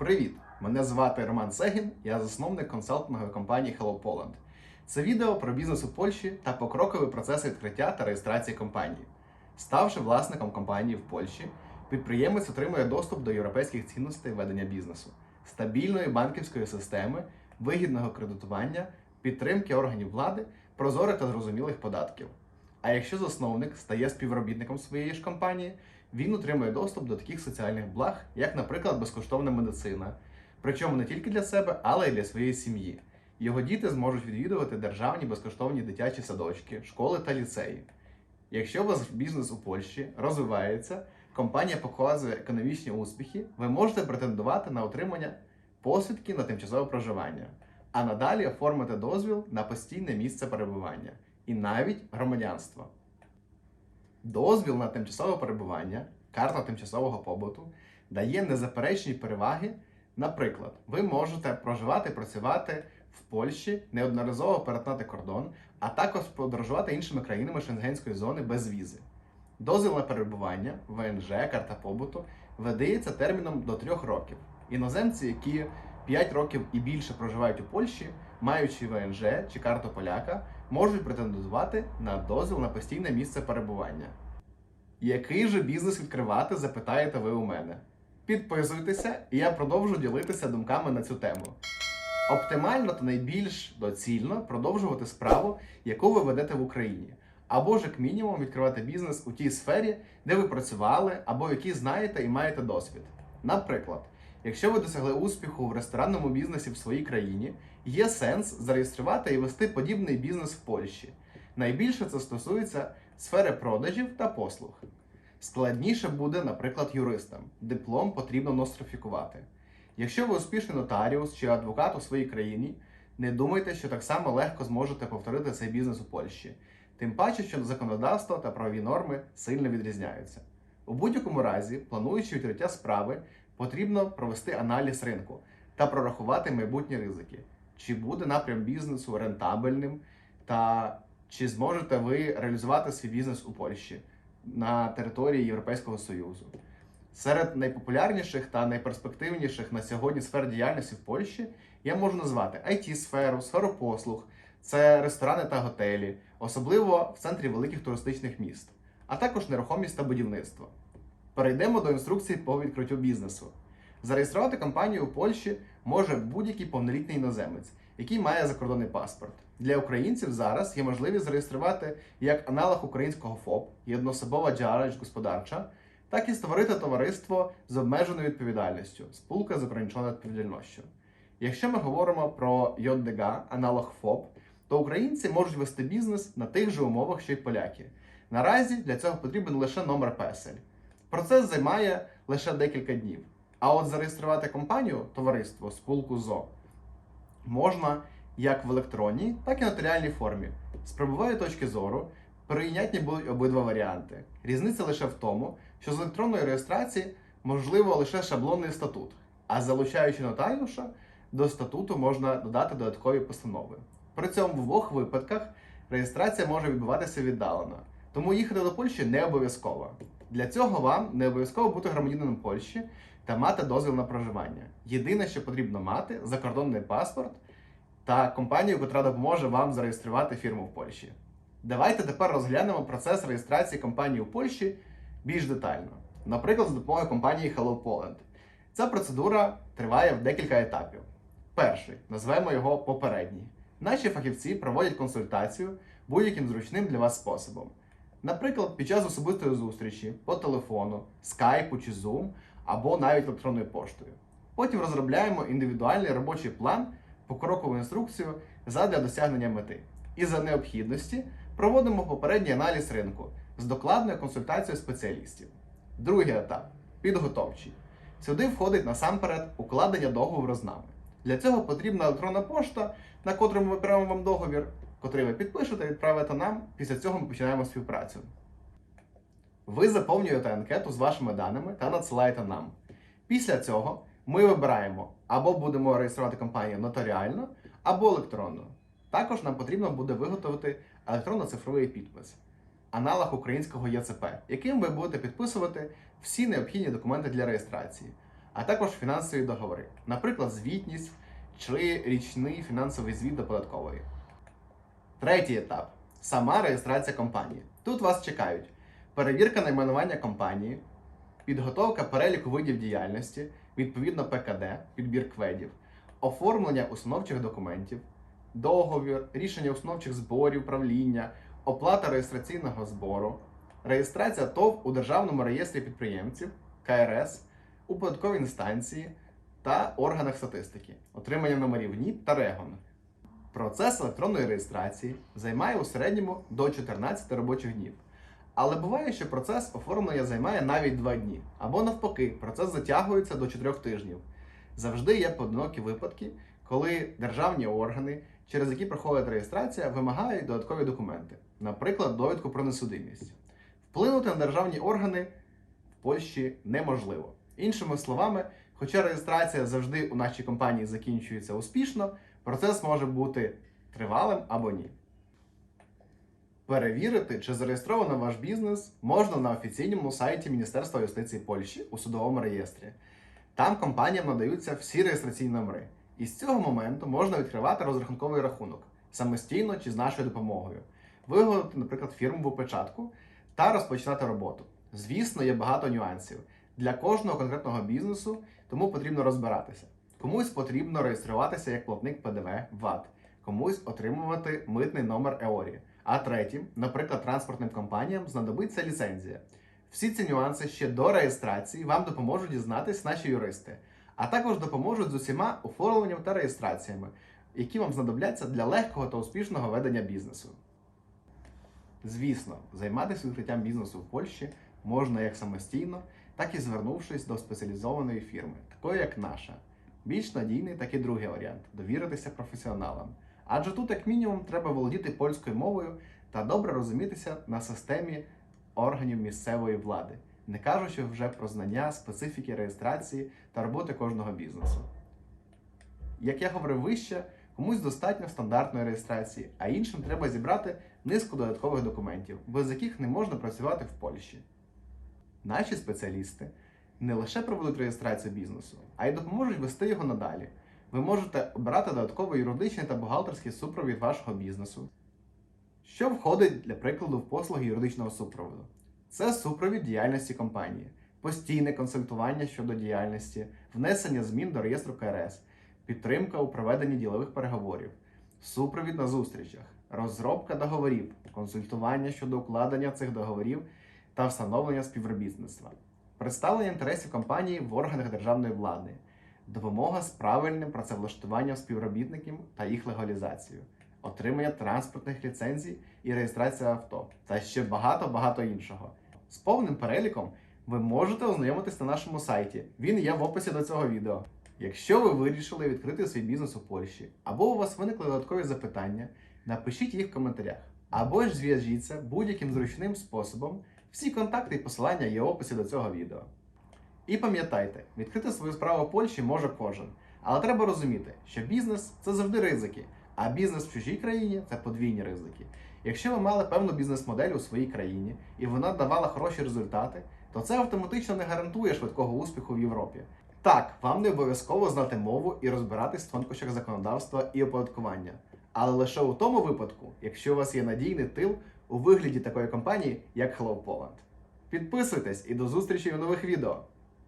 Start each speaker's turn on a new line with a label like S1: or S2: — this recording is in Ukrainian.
S1: Привіт! Мене звати Роман Сегін, я засновник консалтингової компанії Hello Poland. Це відео про бізнес у Польщі та покроковий процес відкриття та реєстрації компанії. Ставши власником компанії в Польщі, підприємець отримує доступ до європейських цінностей ведення бізнесу, стабільної банківської системи, вигідного кредитування, підтримки органів влади, прозорих та зрозумілих податків. А якщо засновник стає співробітником своєї ж компанії, він отримує доступ до таких соціальних благ, як, наприклад, безкоштовна медицина, причому не тільки для себе, але й для своєї сім'ї. Його діти зможуть відвідувати державні безкоштовні дитячі садочки, школи та ліцеї. Якщо ваш бізнес у Польщі розвивається, компанія показує економічні успіхи, ви можете претендувати на отримання посвідки на тимчасове проживання, а надалі оформити дозвіл на постійне місце перебування і навіть громадянство. Дозвіл на тимчасове перебування, карта тимчасового побуту дає незаперечні переваги. Наприклад, ви можете проживати працювати в Польщі, неодноразово перетнати кордон, а також подорожувати іншими країнами Шенгенської зони без візи. Дозвіл на перебування, ВНЖ, карта побуту видається терміном до 3 років. Іноземці, які 5 років і більше проживають у Польщі, маючи ВНЖ чи карту поляка, можуть претендувати на дозвіл на постійне місце перебування. Який же бізнес відкривати, запитаєте ви у мене. Підписуйтеся, і я продовжу ділитися думками на цю тему. Оптимально та найбільш доцільно продовжувати справу, яку ви ведете в Україні, або ж як мінімум відкривати бізнес у тій сфері, де ви працювали, або в якій знаєте і маєте досвід. Наприклад, якщо ви досягли успіху в ресторанному бізнесі в своїй країні, є сенс зареєструвати і вести подібний бізнес в Польщі. Найбільше це стосується сфери продажів та послуг. Складніше буде, наприклад, юристам. Диплом потрібно нострифікувати. Якщо ви успішний нотаріус чи адвокат у своїй країні, не думайте, що так само легко зможете повторити цей бізнес у Польщі. Тим паче, що законодавство та правові норми сильно відрізняються. У будь-якому разі, плануючи відкриття справи, потрібно провести аналіз ринку та прорахувати майбутні ризики, чи буде напрям бізнесу рентабельним, та чи зможете ви реалізувати свій бізнес у Польщі на території Європейського Союзу. Серед найпопулярніших та найперспективніших на сьогодні сфер діяльності в Польщі я можу назвати IT-сферу, сферу послуг, це ресторани та готелі, особливо в центрі великих туристичних міст, а також нерухомість та будівництво. Перейдемо до інструкцій по відкриттю бізнесу. Зареєструвати компанію у Польщі може будь-який повнолітній іноземець, який має закордонний паспорт. Для українців зараз є можливість зареєструвати як аналог українського ФОП, єднособова діяльність господарча, так і створити товариство з обмеженою відповідальністю, спілка з ограниченою відповідальністю. Якщо ми говоримо про ЙОДГ, аналог ФОП, то українці можуть вести бізнес на тих же умовах, що й поляки. Наразі для цього потрібен лише номер песель. Процес займає лише декілька днів. А от зареєструвати компанію, товариство, спілку ЗО можна як в електронній, так і нотаріальній формі. З правової точки зору прийнятні будуть обидва варіанти. Різниця лише в тому, що з електронної реєстрації можливо лише шаблонний статут, а залучаючи нотаріуша, до статуту можна додати додаткові постанови. При цьому в обох випадках реєстрація може відбуватися віддалено, тому їхати до Польщі не обов'язково. Для цього вам не обов'язково бути громадянином Польщі та мати дозвіл на проживання. Єдине, що потрібно мати закордонний паспорт та компанію, яка допоможе вам зареєструвати фірму в Польщі. Давайте тепер розглянемо процес реєстрації компанії у Польщі більш детально. Наприклад, з допомогою компанії Hello Poland. Ця процедура триває в декілька етапів. Перший назвемо його попередній. Наші фахівці проводять консультацію будь-яким зручним для вас способом. Наприклад, під час особистої зустрічі по телефону, скайпу чи Zoom, або навіть електронною поштою. Потім розробляємо індивідуальний робочий план, покрокову інструкцію задля досягнення мети. І за необхідності проводимо попередній аналіз ринку з докладною консультацією спеціалістів. Другий етап підготовчий. Сюди входить насамперед укладення договору з нами. Для цього потрібна електронна пошта, на котру ми вибираємо вам договір, котрий ви підпишете, відправите нам. Після цього ми починаємо співпрацю. Ви заповнюєте анкету з вашими даними та надсилаєте нам. Після цього ми вибираємо або будемо реєструвати компанію нотаріально, або електронно. Також нам потрібно буде виготовити електронно-цифровий підпис, аналог українського ЄЦП, яким ви будете підписувати всі необхідні документи для реєстрації, а також фінансові договори, наприклад, звітність чи річний фінансовий звіт до податкової. Третій етап сама реєстрація компанії. Тут вас чекають перевірка найменування компанії, підготовка переліку видів діяльності, відповідно ПКД, підбір кведів, оформлення установчих документів, договір, рішення установчих зборів, правління, оплата реєстраційного збору, реєстрація ТОВ у Державному реєстрі підприємців, КРС, у податковій інстанції та органах статистики, отримання номерів НІП та РЕГОН. Процес електронної реєстрації займає у середньому до 14 робочих днів. Але буває, що процес оформлення займає навіть 2 дні, або навпаки, процес затягується до 4 тижнів. Завжди є поодинокі випадки, коли державні органи, через які проходить реєстрація, вимагають додаткові документи, наприклад, довідку про несудимість. Вплинути на державні органи в Польщі неможливо. Іншими словами, хоча реєстрація завжди у нашій компанії закінчується успішно, процес може бути тривалим або ні. Перевірити, чи зареєстровано ваш бізнес, можна на офіційному сайті Міністерства юстиції Польщі у судовому реєстрі. Там компаніям надаються всі реєстраційні номери. І з цього моменту можна відкривати розрахунковий рахунок самостійно чи з нашою допомогою, виготовити, наприклад, фірмову печатку та розпочинати роботу. Звісно, є багато нюансів для кожного конкретного бізнесу, тому потрібно розбиратися. Комусь потрібно реєструватися як платник ПДВ ВАТ, комусь отримувати митний номер ЕОРІ. А третім, наприклад, транспортним компаніям знадобиться ліцензія. Всі ці нюанси ще до реєстрації вам допоможуть дізнатись наші юристи, а також допоможуть з усіма оформленням та реєстраціями, які вам знадобляться для легкого та успішного ведення бізнесу. Звісно, займатися відкриттям бізнесу в Польщі можна як самостійно, так і звернувшись до спеціалізованої фірми, такої як наша. Більш надійний так і другий варіант довіритися професіоналам. Адже тут, як мінімум, треба володіти польською мовою та добре розумітися на системі органів місцевої влади, не кажучи вже про знання специфіки реєстрації та роботи кожного бізнесу. Як я говорив вище, комусь достатньо стандартної реєстрації, а іншим треба зібрати низку додаткових документів, без яких не можна працювати в Польщі. Наші спеціалісти не лише проведуть реєстрацію бізнесу, а й допоможуть вести його надалі. Ви можете обрати додатковий юридичний та бухгалтерський супровід вашого бізнесу. Що входить для прикладу в послуги юридичного супроводу? Це супровід діяльності компанії, постійне консультування щодо діяльності, внесення змін до реєстру КРС, підтримка у проведенні ділових переговорів, супровід на зустрічах, розробка договорів, консультування щодо укладення цих договорів та встановлення співробітництва, представлення інтересів компанії в органах державної влади, допомога з правильним працевлаштуванням співробітників та їх легалізацією, отримання транспортних ліцензій і реєстрація авто та ще багато-багато іншого. З повним переліком ви можете ознайомитись на нашому сайті. Він є в описі до цього відео. Якщо ви вирішили відкрити свій бізнес у Польщі, або у вас виникли додаткові запитання, напишіть їх в коментарях, або ж зв'яжіться будь-яким зручним способом. Всі контакти і посилання є в описі до цього відео. І пам'ятайте, відкрити свою справу в Польщі може кожен. Але треба розуміти, що бізнес це завжди ризики, а бізнес в чужій країні це подвійні ризики. Якщо ви мали певну бізнес-модель у своїй країні і вона давала хороші результати, то це автоматично не гарантує швидкого успіху в Європі. Так, вам не обов'язково знати мову і розбиратись в тонкощах законодавства і оподаткування, але лише у тому випадку, якщо у вас є надійний тил у вигляді такої компанії, як Hello Poland. Підписуйтесь і до зустрічі у нових відео!